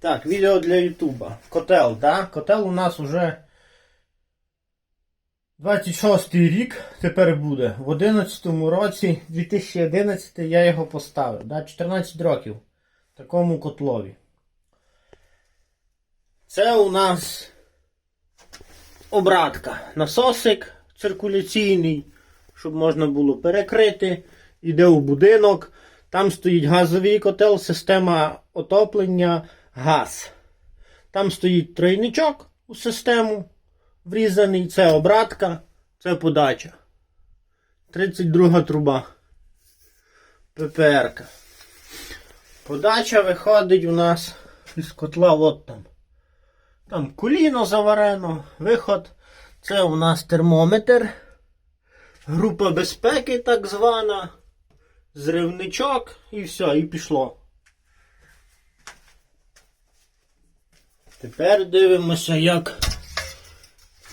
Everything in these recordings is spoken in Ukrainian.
Так, відео для Ютуба. Котел, так? Котел у нас уже 26 рік тепер буде. В 11 році, 2011 я його поставив. Да? 14 років в такому котлові. Це у нас обратка. Насосик циркуляційний, щоб можна було перекрити. Іде у будинок. Там стоїть газовий котел, система отоплення, газ. Там стоїть тройничок у систему врізаний, це обратка, це подача. 32 труба. ППР. Подача виходить у нас із котла от там. Там коліно заварено, виход. Це у нас термометр. Група безпеки так звана. Зривничок і все, і пішло. Тепер дивимося, як.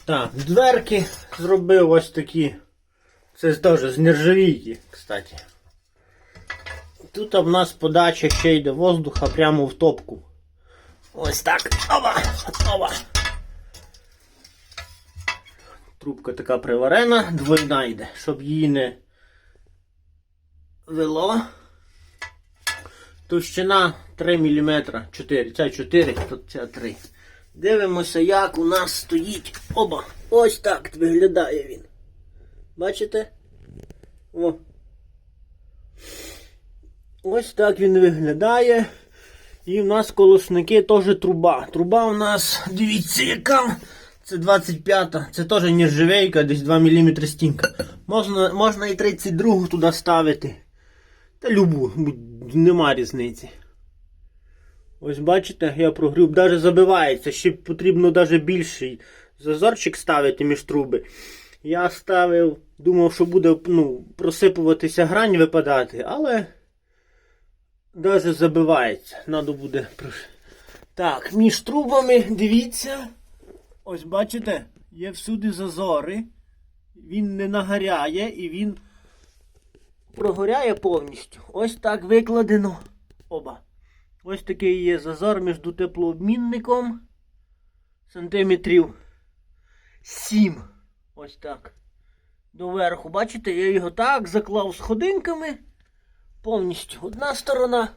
Так, дверки зробив ось такі. Це теж з нержавійки, кстати. Тут в нас подача ще йде воздуха прямо в топку. Ось так. Ова! Ова! Трубка така приварена, двойна йде, щоб її не вело. Товщина 3 мм. 4. Це 4, тут це 3. Дивимося, як у нас стоїть. Оба! Ось так виглядає він. Бачите? О. Ось так він виглядає. І в нас колосники теж труба. Труба у нас, дивіться, яка. Це 25-та, це теж нержавейка, десь 2 мм стінка. Можна, можна і 32 туди ставити. Та любу, нема різниці. Ось бачите, я прогріб, навіть забивається, ще потрібно навіть більший зазорчик ставити між труби. Я ставив, думав, що буде ну, просипуватися грань випадати, але навіть забивається. Надо буде. Так, між трубами, дивіться. Ось бачите, є всюди зазори. Він не нагоряє і він прогоряє повністю. Ось так викладено. Оба. Ось такий є зазор між теплообмінником. Сантиметрів 7. Ось так. Доверху. Бачите, я його так заклав сходинками. Повністю одна сторона.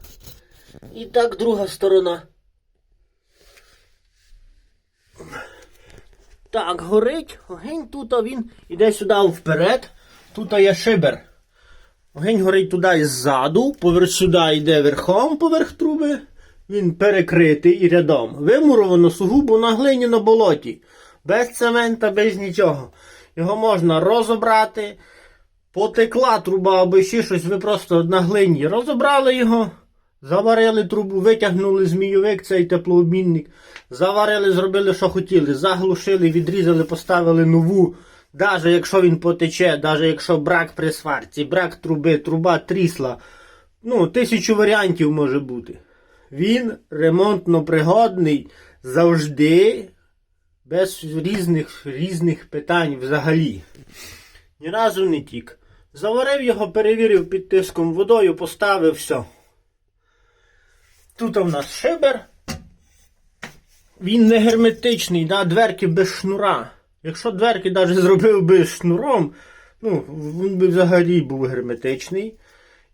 І так друга сторона. Так, горить. Огонь тут, а він іде сюди вперед. Тут є шибер. Огонь горить туди ззаду, поверх сюди йде верхом поверх труби. Він перекритий і рядом. Вимуровано сугубо на глині на болоті. Без цемента, без нічого. Його можна розобрати. Потекла труба або ще щось, ви просто на глині розібрали його, заварили трубу, витягнули змійовик, цей теплообмінник, заварили, зробили, що хотіли, заглушили, відрізали, поставили нову. Навіть якщо він потече, навіть якщо брак при сварці, брак труби, труба трісла. Ну, тисячу варіантів може бути. Він ремонтно пригодний завжди, без різних, різних питань взагалі. Ні разу не тік. Заварив його, перевірив під тиском водою, поставив все. Тут у нас шибер. Він не герметичний, да, дверки без шнура. Якщо дверки навіть зробив би шнуром, ну, він би взагалі був герметичний.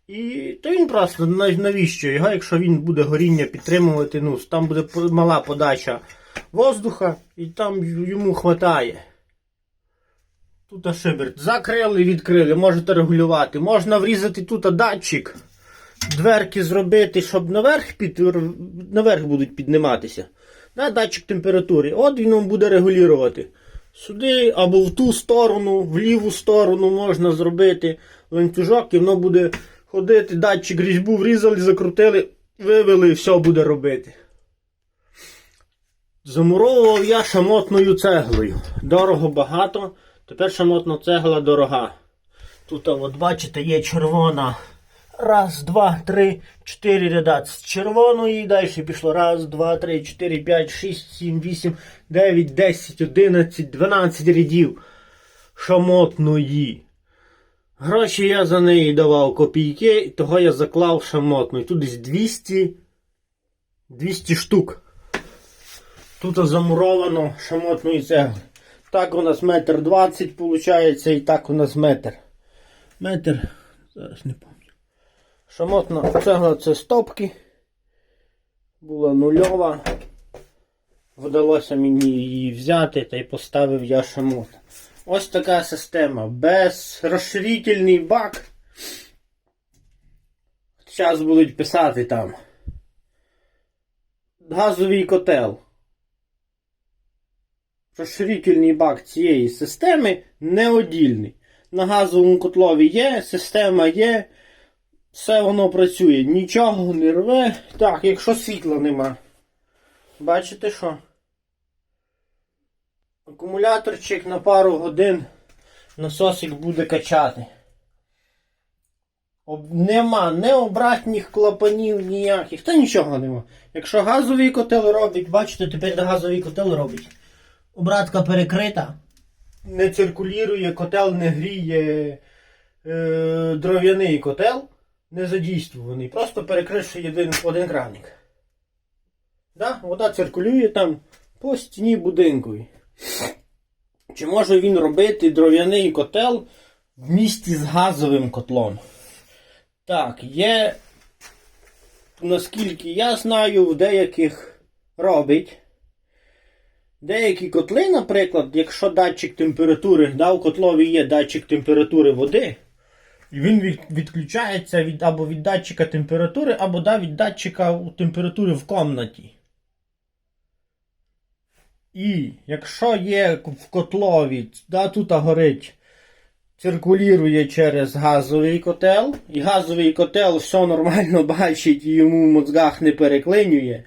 І то він просто навіщо його, якщо він буде горіння підтримувати, ну, там буде мала подача воздуха, і там йому хватає. Тут шибер. Закрили, відкрили, можете регулювати. Можна врізати тут датчик. Дверки зробити, щоб наверх під, наверх будуть підніматися. На датчик температури. От він вам буде регулювати. Сюди або в ту сторону, в ліву сторону можна зробити ланцюжок, і воно буде ходити, датчик різьбу врізали, закрутили, вивели і все буде робити. Замуровував я шамотною цеглою. Дорого багато. Тепер шамотна цегла дорога. Тут, от бачите, є червона. Раз, два, три, чотири ряда з червоної. Далі пішло. Раз, два, три, чотири, п'ять, шість, сім, вісім, дев'ять, десять, одинадцять, дванадцять рядів шамотної. Гроші я за неї давав копійки, і того я заклав шамотну. І тут десь 200, 200 штук. Тут замуровано шамотної цегли. Так у нас метр двадцять виходить, і так у нас метр. Метр. Зараз не пам'ятаю. Шамотна цегла це стопки. Була нульова. Вдалося мені її взяти та й поставив я шамот. Ось така система. Без розширительний бак. Зараз будуть писати там. Газовий котел. Розширительний бак цієї системи неодільний. На газовому котлові є, система є, все воно працює, нічого не рве. Так, якщо світла нема. Бачите що? Акумуляторчик на пару годин насосик буде качати. Об... Нема не обратних клапанів ніяких, та нічого нема. Якщо газовий котел робить, бачите, тепер газовий котел робить. Обратка перекрита, не циркулює, котел не гріє е, дров'яний котел, не задійствований. Просто перекривши один, один краник. Да? Вода циркулює там по стіні будинку. Чи може він робити дров'яний котел в місті з газовим котлом? Так, є, наскільки я знаю, в деяких робить. Деякі котли, наприклад, якщо датчик температури, да, у котлові є датчик температури води, і він відключається від, або від датчика температури, або да, від датчика температури в комнаті. І якщо є в котлові, да, тут горить, циркулює через газовий котел, і газовий котел все нормально бачить і йому в мозгах не переклинює,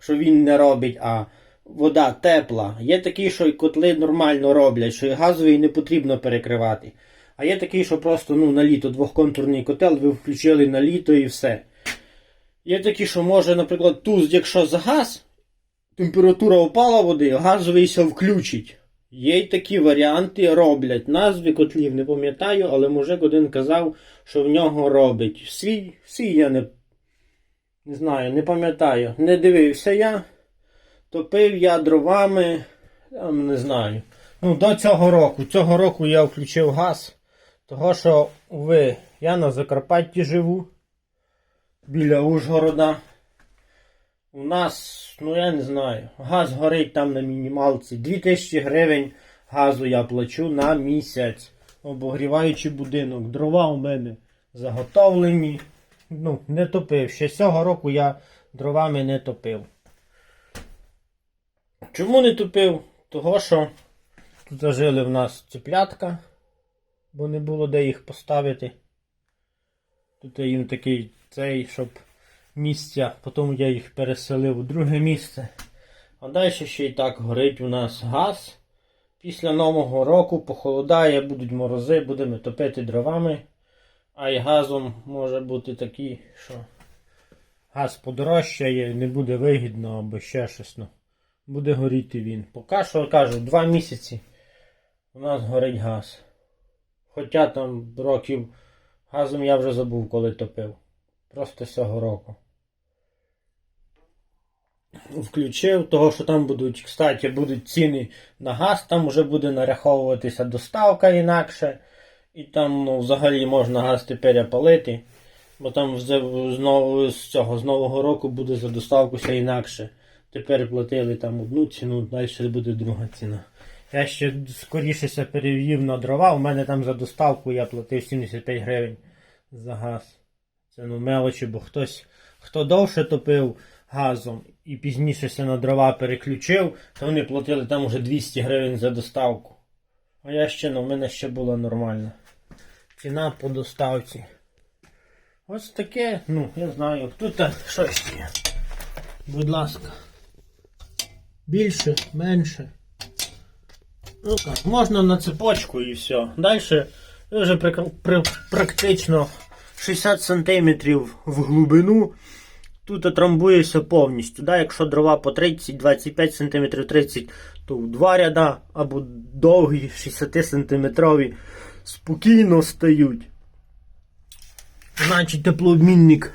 що він не робить, а вода тепла. Є такі, що і котли нормально роблять, що і газовий не потрібно перекривати. А є такий, що просто ну, на літо двохконтурний котел ви включили на літо і все. Є такі, що може, наприклад, туз, якщо загас, температура опала води, газовий се включить. Є й такі варіанти роблять. Назви котлів не пам'ятаю, але мужик один казав, що в нього робить. Свій, свій я не, не знаю, не пам'ятаю. Не дивився я. Топив я дровами, я не знаю. Ну, до цього року. Цього року я включив газ. Того, що ви, я на Закарпатті живу біля Ужгорода. У нас, ну я не знаю, газ горить там на мінімалці. 2000 гривень газу я плачу на місяць, обогріваючи будинок. Дрова у мене заготовлені. Ну, не топив. Ще цього року я дровами не топив. Чому не топив? Того, що тут жили в нас цеплятка, бо не було де їх поставити. Тут їм такий цей, щоб місця, потім я їх переселив у друге місце. А далі ще й так горить у нас газ. Після Нового року похолодає, будуть морози, будемо топити дровами. А й газом може бути такий, що газ подорожчає, не буде вигідно або ще щось. Ну, буде горіти він. Поки що кажу, два місяці у нас горить газ. Хоча там років газом я вже забув, коли топив. Просто цього року. Включив, того, що там будуть, кстати, будуть ціни на газ, там вже буде нараховуватися доставка інакше. І там ну, взагалі можна газ тепер палити. Бо там знову, з цього з нового року буде за доставку все інакше. Тепер платили там одну ціну, далі буде друга ціна. Я ще скоріше перевів на дрова. У мене там за доставку я платив 75 гривень за газ. Це ну мелочі, бо хтось, хто довше топив газом і пізніше се на дрова переключив, то вони платили там уже 200 гривень за доставку. А я ще, ну, в мене ще була нормальна. Ціна по доставці. Ось таке, ну, я знаю, тут щось є. Будь ласка. Більше, менше. Ну так, можна на цепочку і все. Далі вже прик- при- практично 60 см в глибину. Тут отрамбуєшся повністю. Да? Якщо дрова по 30-25 см 30 то в два ряда або довгі 60 см спокійно стають. Значить, теплообмінник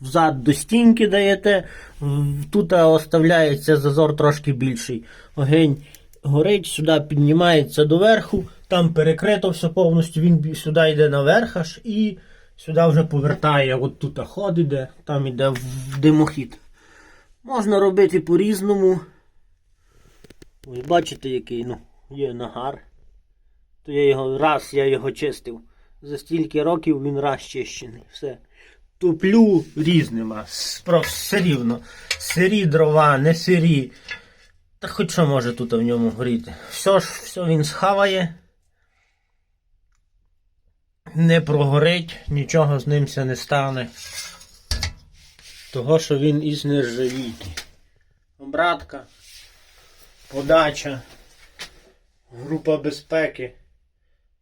взад до стінки даєте, тут оставляється зазор трошки більший. Огонь горить, сюди піднімається доверху, там перекрито все повністю, він сюди йде наверх аж і сюди вже повертає. От тут ход іде, там іде в димохід. Можна робити по-різному. Ось бачите, який ну, є нагар. То я його раз я його чистив. За стільки років він раз чищений. Все. Туплю різними. Все рівно. Сирі дрова, не сирі. Та хоч що може тут в ньому горіти. Все ж, все він схаває. Не прогорить, нічого з ним не стане. Того, що він із нержавійки. Обратка, подача, група безпеки.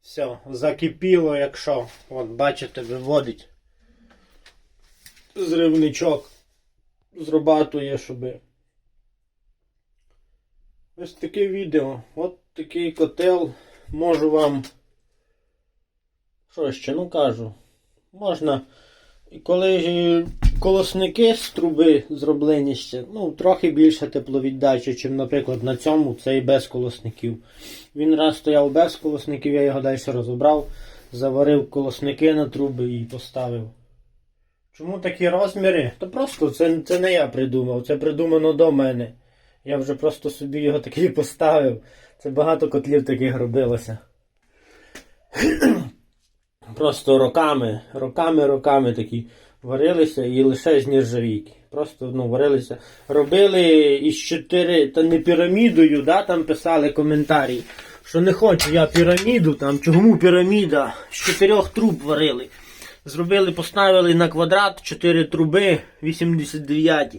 Все, закипіло, якщо. От, бачите, виводить зривничок. Зрабатує, щоби. Ось таке відео. От такий котел. Можу вам. Що ще, ну кажу. Можна. І коли колосники з труби зроблені ще, ну, трохи більше тепловіддачі, ніж, наприклад, на цьому цей без колосників. Він раз стояв без колосників, я його далі розібрав, заварив колосники на труби і поставив. Чому такі розміри? То просто це, це не я придумав, це придумано до мене. Я вже просто собі його такий поставив. Це багато котлів таких робилося. Просто роками, роками, роками такі варилися і лише з нержавійки. Просто ну, варилися. Робили із чотири, та не пірамідою, да, там писали коментарі, що не хочу я піраміду, там чому піраміда? З чотирьох труб варили. Зробили, поставили на квадрат 4 труби 89.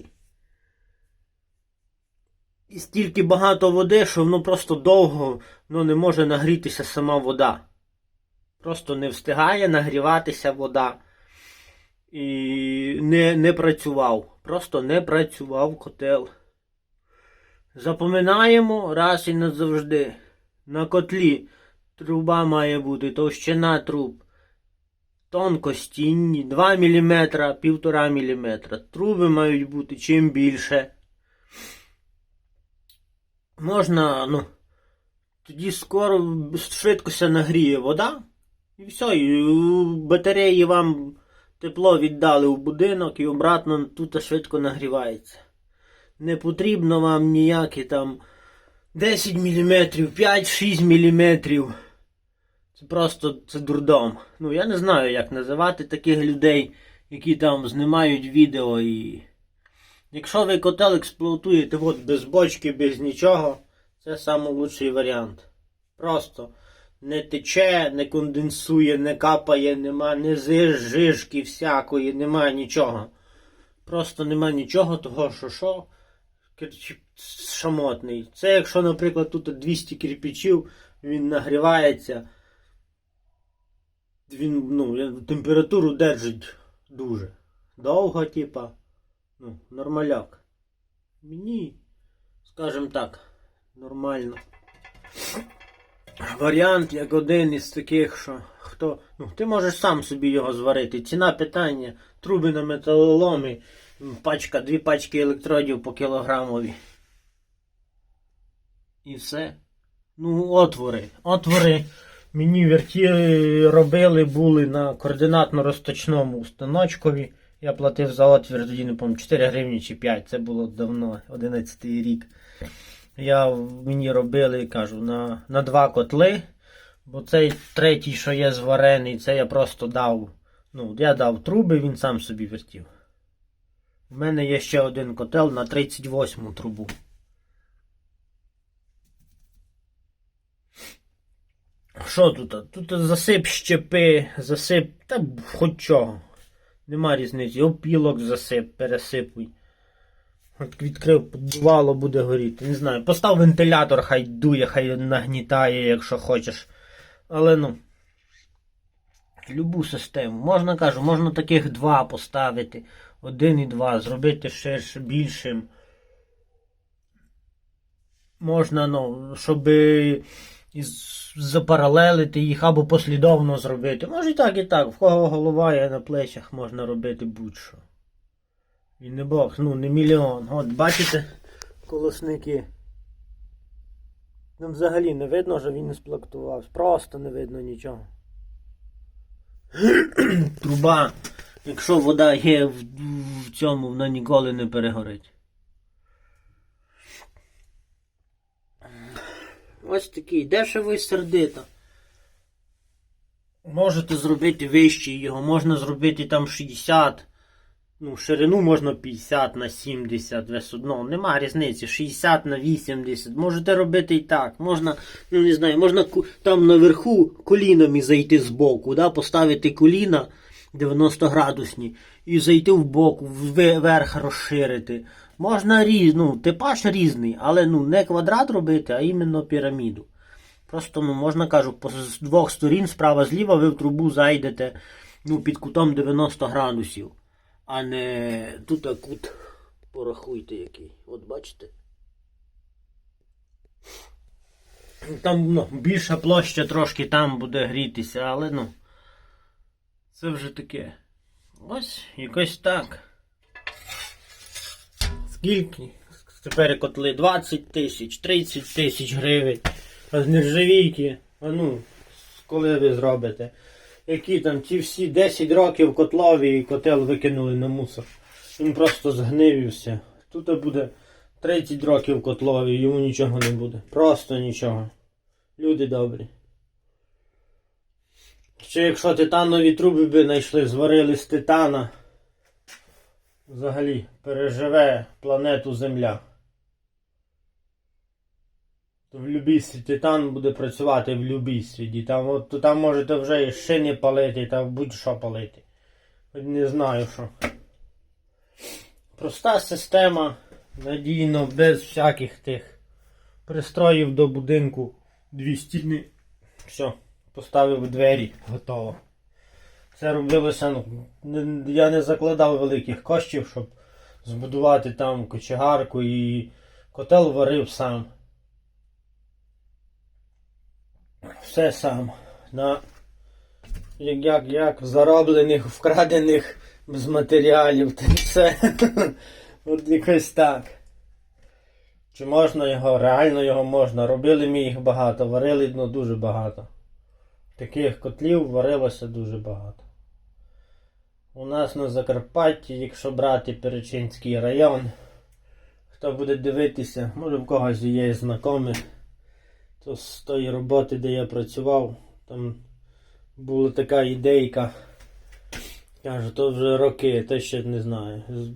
І стільки багато води, що воно просто довго ну, не може нагрітися сама вода. Просто не встигає нагріватися вода. І не, не працював. Просто не працював котел. Запоминаємо раз і назавжди. На котлі труба має бути товщина труб. Тонкостінні 2 мм, 1,5 мм. Труби мають бути чим більше. Можна, ну, тоді скоро швидко нагріє вода. І все, і батареї вам тепло віддали в будинок і обратно тут швидко нагрівається. Не потрібно вам ніякі там 10 мм, 5-6 мм. Це просто це дурдом. Ну я не знаю, як називати таких людей, які там знімають відео і. Якщо ви котел експлуатуєте от без бочки, без нічого, це найкращий варіант. Просто не тече, не конденсує, не капає, нема не жижки всякої, нема нічого. Просто нема нічого, того що що. Шамотний. Це якщо, наприклад, тут 200 кирпичів, він нагрівається. Він ну, температуру держить дуже. Довго, типа. Ну, нормаляк. Мені, скажем так, нормально. Варіант як один із таких, що хто. Ну, ти можеш сам собі його зварити. Ціна питання, труби на металоломі, пачка, дві пачки електродів по кілограмові. І все. Ну, отвори. Отвори. Мені верті робили були на координатно-розточному станочкові. Я платив за отвір тоді, не пам'ятаю, 4 гривні чи 5. Це було давно, 11 рік. Я мені робили, кажу, на, на два котли. Бо цей третій, що є зварений, це я просто дав. Ну, я дав труби, він сам собі вертів. У мене є ще один котел на 38 трубу. Що тут? Тут засип щепи, засип, та хоч чого. Нема різниці. Опілок засип, пересипуй. От відкрив, подувало, буде горіти. Не знаю. Постав вентилятор, хай дує, хай нагнітає, якщо хочеш. Але ну. Любу систему. Можна кажу, можна таких два поставити. Один і два. Зробити ще більшим. Можна, ну, щоб із- запаралелити їх або послідовно зробити. Може і так, і так. В кого голова є на плечах, можна робити будь-що. І не бокс, ну не мільйон. От бачите колосники. Нам взагалі не видно, що він не сплактувався. Просто не видно нічого. Труба. Якщо вода є в, в цьому, вона ніколи не перегорить. Ось такий дешевий сердито. Можете зробити вищий його, можна зробити там 60. Ну, ширину можна 50 на 70 висотно. Нема різниці. 60 на 80. Можете робити і так. Можна, ну не знаю, можна там наверху колінами зайти з боку, да, поставити коліна 90 градусні і зайти в бок, вверх розширити. Можна різ, ну, типаж різний, але ну, не квадрат робити, а іменно піраміду. Просто ну, можна кажу, з двох сторін, справа зліва, ви в трубу зайдете ну, під кутом 90 градусів. А не тут а кут порахуйте який. От бачите? Там ну, більша площа трошки там буде грітися, але ну. Це вже таке. Ось якось так. Скільки? Тепер котли 20 тисяч, 30 тисяч гривень. А з нержавійки, а ну, коли ви зробите? Які там ті всі 10 років котлові і котел викинули на мусор. Він просто згнив. Тут буде 30 років котлові, йому нічого не буде. Просто нічого. Люди добрі. Ще якщо титанові труби би знайшли, зварили з титана, взагалі переживе планету Земля. То в любій титан буде працювати в любій світі. Там, от, то там можете вже і шини палити, та будь-що палити. Не знаю що. Проста система, надійно, без всяких тих пристроїв до будинку. Дві стіни. Все, поставив двері, готово. Це робилося, я не закладав великих коштів, щоб збудувати там кочегарку і котел варив сам. Все сам. На як, як, як зароблених, вкрадених з матеріалів. Та все. От якось так. Чи можна його? Реально його можна. Робили ми їх багато, варили ну, дуже багато. Таких котлів варилося дуже багато. У нас на Закарпатті, якщо брати Перечинський район, хто буде дивитися, може в когось є знайомих, то з тої роботи, де я працював, там була така ідейка. Кажу, то вже роки, то ще не знаю. З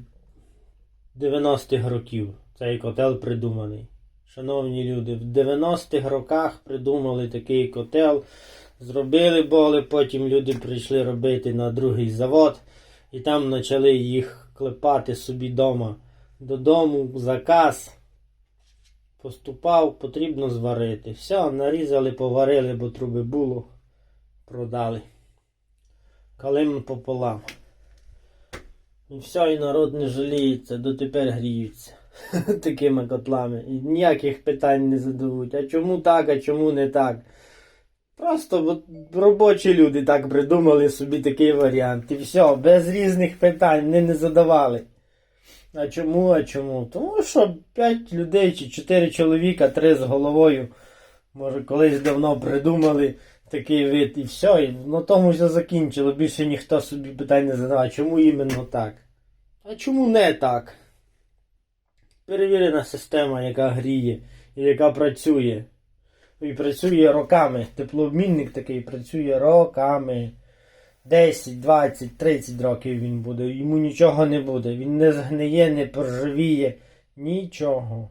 90-х років цей котел придуманий. Шановні люди, в 90-х роках придумали такий котел. Зробили боли, потім люди прийшли робити на другий завод і там почали їх клепати собі вдома. Додому заказ поступав, потрібно зварити. Все, нарізали, поварили, бо труби було, продали. Калим пополам. І все, і народ не жаліється, дотепер гріються такими котлами. І ніяких питань не задають. А чому так, а чому не так? Просто от робочі люди так придумали собі такий варіант. І все, без різних питань вони не задавали. А чому, а чому? Тому що 5 людей чи 4 чоловіка, 3 з головою, може, колись давно придумали такий вид і все, і на тому все закінчило. Більше ніхто собі питань не задавав, чому іменно так? А чому не так? Перевірена система, яка гріє і яка працює. І працює роками. Теплообмінник такий працює роками. 10, 20, 30 років він буде. Йому нічого не буде. Він не згниє, не поржавіє. Нічого.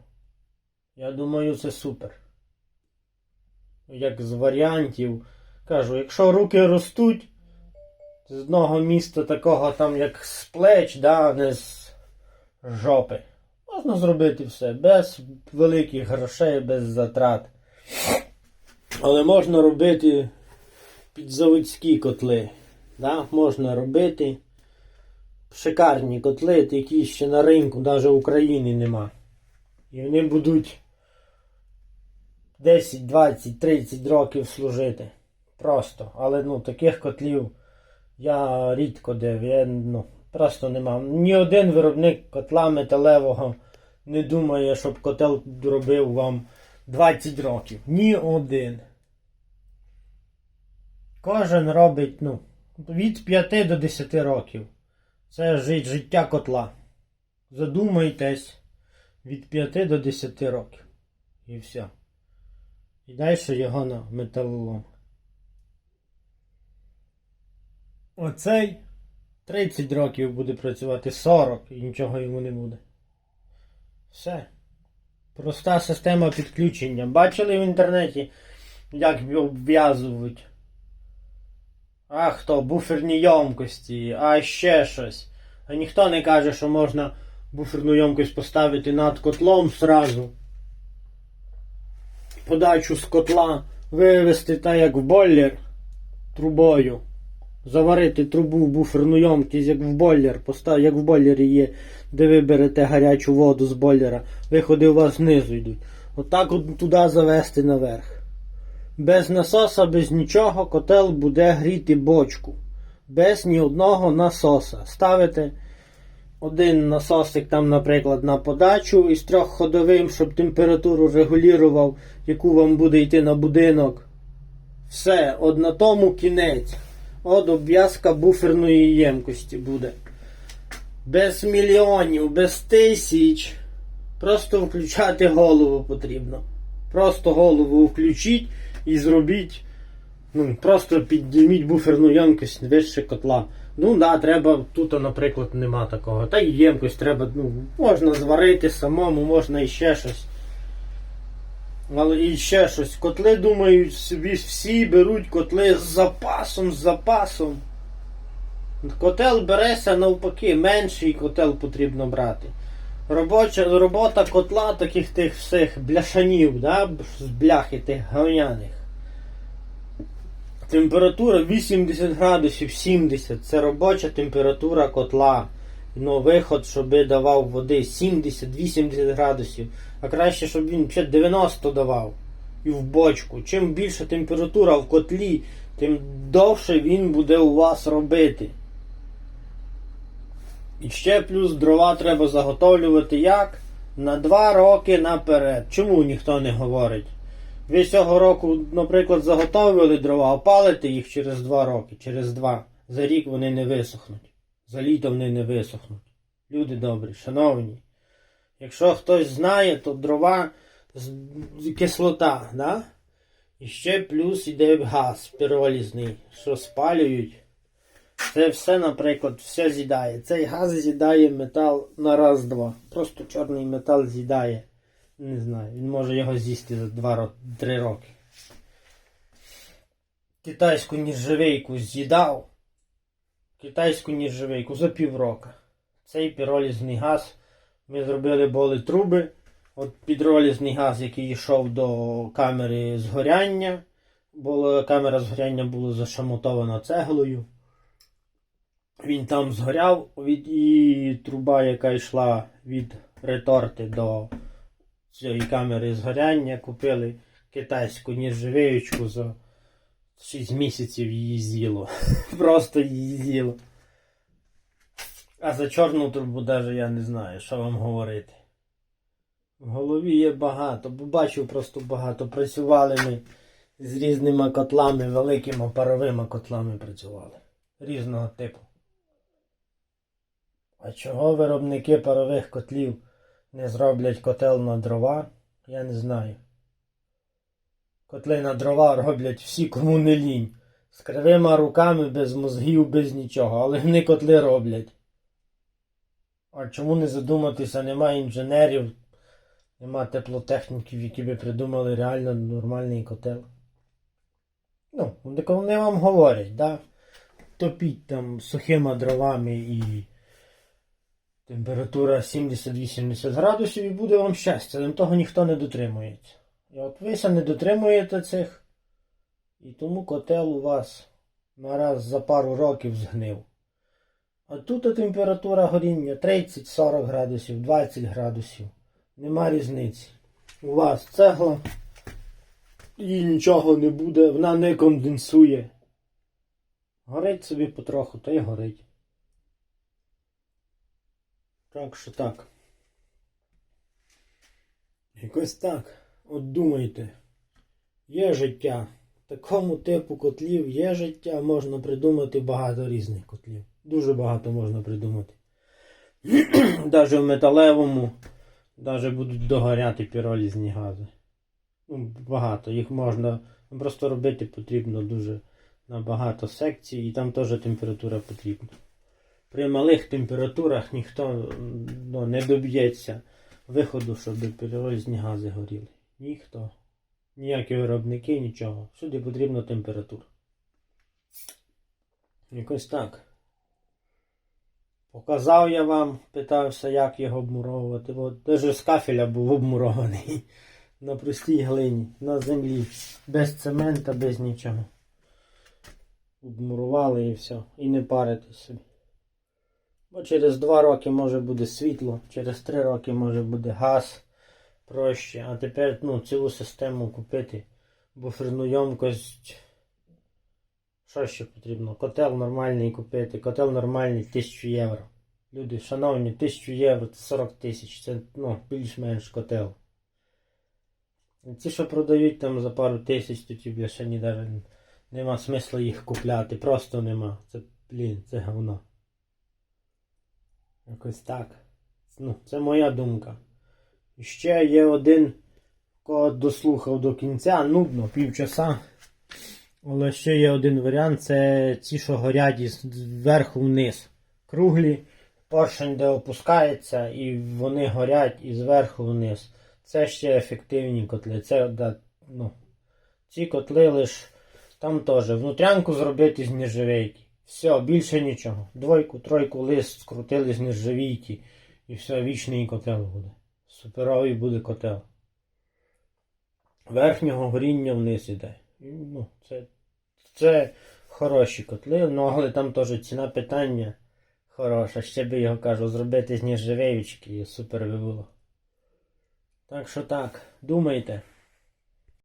Я думаю, це супер. Як з варіантів. Кажу, якщо руки ростуть з одного міста такого там, як з плеч, да, не з жопи. Можна зробити все без великих грошей, без затрат. Але можна робити підзаводські котли. Да? Можна робити шикарні котли, які ще на ринку, навіть в Україні нема. І вони будуть 10, 20, 30 років служити. Просто. Але ну, таких котлів я рідко де. Я, ну, Просто нема. Ні один виробник котла металевого не думає, щоб котел робив вам 20 років. Ні один. Кожен робить, ну, від 5 до 10 років. Це життя котла. Задумайтесь від 5 до 10 років. І все. І далі його на металолом. Оцей 30 років буде працювати 40 і нічого йому не буде. Все. Проста система підключення. Бачили в інтернеті, як обв'язують. А хто? Буферні ємкості, а ще щось. А ніхто не каже, що можна буферну ємкость поставити над котлом сразу. Подачу з котла вивести так, як в бойлер трубою. Заварити трубу в буферну ємкість, як в бойлер, постав, як в бойлері є, де ви берете гарячу воду з бойлера. Виходи у вас знизу йдуть. Отак от туди завести наверх. Без насоса, без нічого котел буде гріти бочку. Без ні одного насоса. Ставите один насосик там, наприклад, на подачу із трьохходовим, щоб температуру регулював, яку вам буде йти на будинок. Все, от на тому кінець. От обв'язка буферної ємкості буде. Без мільйонів, без тисяч. Просто включати голову потрібно. Просто голову включіть і зробіть. Ну, просто підніміть буферну ємкость вище котла. Ну да, треба, тут, наприклад, нема такого. Та й ємкость треба, ну, можна зварити самому, можна і ще щось. Але і ще щось. Котли, думають, собі всі беруть котли з запасом, з запасом. Котел береся навпаки, менший котел потрібно брати. Робоча, робота котла таких тих всіх бляшанів, да? з бляхи тих говняних. Температура 80 градусів 70 це робоча температура котла. Ну, виход, щоб давав води 70-80 градусів. А краще, щоб він ще 90 давав. І в бочку. Чим більша температура в котлі, тим довше він буде у вас робити. І ще плюс дрова треба заготовлювати як? На 2 роки наперед. Чому ніхто не говорить? Ви цього року, наприклад, заготовили дрова, опалите їх через 2 роки, через 2. За рік вони не висохнуть. За літо вони не висохнуть. Люди добрі, шановні. Якщо хтось знає, то дрова кислота, да? І ще плюс іде газ піролізний, що спалюють. Це все, наприклад, все з'їдає. Цей газ з'їдає метал на раз-два. Просто чорний метал з'їдає. Не знаю, він може його з'їсти за 2-3 роки. Китайську нержавейку з'їдав. Китайську нержавейку за півроку. Цей піролізний газ. Ми зробили були труби. От підролізний газ, який йшов до камери згоряння. Було, камера згоряння була зашамотована цеглою. Він там згоряв від, і труба, яка йшла від реторти до цієї камери згоряння, купили китайську нержавеючку за 6 місяців її з'їло. Просто її з'їло. А за чорну трубу навіть я не знаю, що вам говорити. В голові є багато, бо бачив просто багато. Працювали ми з різними котлами, великими паровими котлами працювали. Різного типу. А чого виробники парових котлів не зроблять котел на дрова, я не знаю. Котли на дрова роблять всі, кому не лінь. З кривими руками, без мозгів, без нічого, але вони котли роблять. А чому не задуматися, немає інженерів, нема теплотехніків, які би придумали реально нормальний котел. Ну, вони вам говорять, да? Топіть там сухими дровами і температура 70-80 градусів і буде вам щастя, але того ніхто не дотримується. І от ви не дотримуєте цих, і тому котел у вас нараз за пару років згнив. А тут температура горіння 30-40 градусів, 20 градусів. Нема різниці. У вас цегла і нічого не буде, вона не конденсує. Горить собі потроху, та й горить. Так що так. Якось так. От думайте. Є життя. Такому типу котлів є життя, можна придумати багато різних котлів. Дуже багато можна придумати. Навіть в металевому, навіть будуть догоряти піролізні гази. Ну, багато. Їх можна просто робити потрібно дуже на багато секцій, і там теж температура потрібна. При малих температурах ніхто ну, не доб'ється виходу, щоб піролізні гази горіли. Ніхто. Ніякі виробники, нічого. Всюди потрібна температура. Якось так. Показав я вам, питався, як його обмуровувати. От навіть з кафеля був обмурований. На простій глині, на землі. Без цемента, без нічого. Обмурували і все. І не паритись собі. Бо через 2 роки може буде світло, через 3 роки може буде газ проще. А тепер ну, цілу систему купити. Буферну ємкость. Що ще потрібно? Котел нормальний купити. Котел нормальний 1000 євро. Люди, шановні, 1000 євро це 40 тисяч. Це ну, більш-менш котел. Ці, що продають там за пару тисяч, то тобі ще ні навіть нема смисла їх купляти. Просто нема. Це, блін, це говно. Якось так. Ну, це моя думка. Ще є один, кого дослухав до кінця, нудно, півчаса. Але ще є один варіант, це ті, що горять зверху вниз. Круглі, поршень, де опускається, і вони горять і зверху вниз. Це ще ефективні котли. Це, да, ну, ці котли лиш там теж внутрянку зробити з нержавейки. Все, більше нічого. Двойку, тройку лист скрутили з нержавійки. І все, вічний котел буде. Суперовий буде котел. Верхнього горіння вниз іде. Ну, це, це хороші котли, ну але там теж ціна питання хороша. Ще би його кажу, зробити з нержавеючки і супер би було. Так що так, думайте.